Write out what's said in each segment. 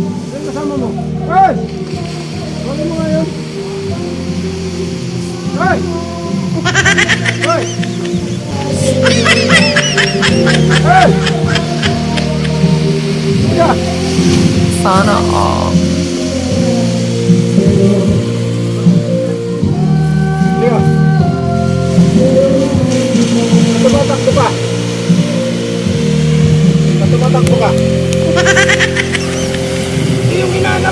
Sino kasama mo? Ay! Huwag mo ngayon. Ay! Ay! Ay! Yeah! Sana all. Leo. Tumatakbo ka. Tumatakbo ka.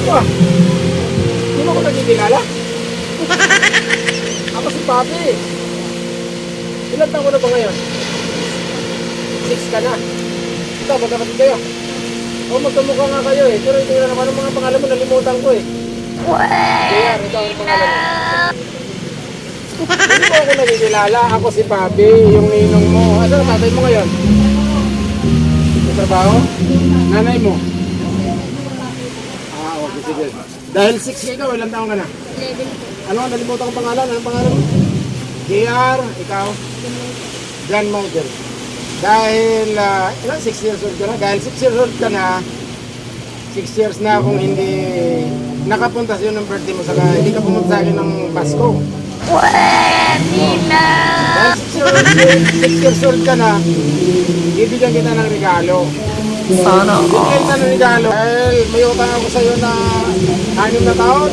Ah. Hindi mo ko nagkikilala? Ako si Papi. Ilan taon ko na ba ngayon? Six ka na. Ito, magkakapit kayo. O magkamukha nga kayo eh. Pero ito na naman ang mga pangalan mo, nalimutan ko eh. Kaya, ito ang pangalan mo. Hindi ko ako nakikilala. Ako si Papi, yung ninong mo. Ano tatay mo ngayon? May trabaho? Nanay mo? Sige. Dahil 6 ka ikaw, ilang taon ka na? 11 Ano, nalimutan ko pangalan. Anong pangalan mo? JR, ikaw? John Michael. Dahil, uh, ilan? 6 years old ka na? Dahil 6 years old ka na, 6 years na akong hindi nakapunta sa iyo ng birthday mo saka hindi ka pumunta sa akin ng Pasko. Pwede na! Dahil 6 years, old, 6 years old ka na, bibigyan kita ng regalo. Sana all. ng regalo dahil may utang ako sa iyo na anim na taon.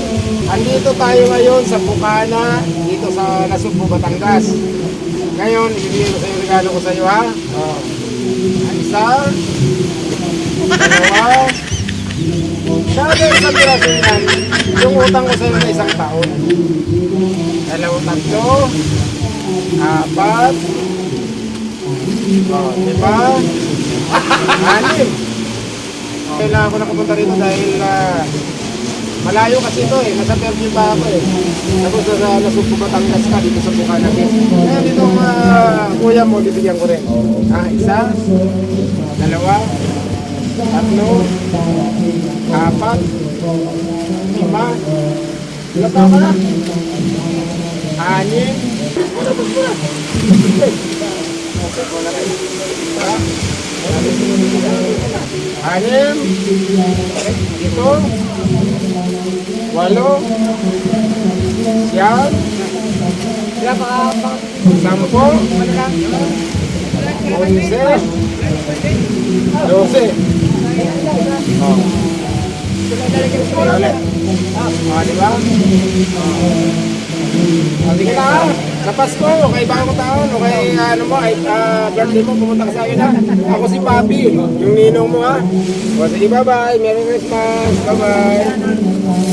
Andito tayo ngayon sa Bukana, dito sa Nasugbo, Batangas. Ngayon, ibibigay ko sa iyo regalo ko sa iyo ha. Oh. Ang Isa, dalawa, Sabi sa piraso yan, yung utang ko sa iyo na isang taon. Dalawa, tatlo, apat, oh, di ba? Anim. Kailangan ko nakapunta rito dahil ah, malayo kasi ito eh. Nasa Fairview pa ako eh. Tapos sa Nasugbo Batangas ka dito sa Bukana Beach. Kaya dito uh, kuya mo, bibigyan ko rin. Ah, isa, dalawa, tatlo, apat, lima, ilan taon ka na? Anim, ano ba sila? Okay, wala na. Ah, Anim, ito, walo, siyam, sampo, onse, dose. Oh. Ah, di ba? Oh, sige na. Sa Pasko, kay bagong taon, o kay ano mo, ay ah, birthday mo, pumunta ka sa akin ha. Ako si Papi, yung ninong mo ha. O sige, bye-bye. Merry Christmas. Bye-bye.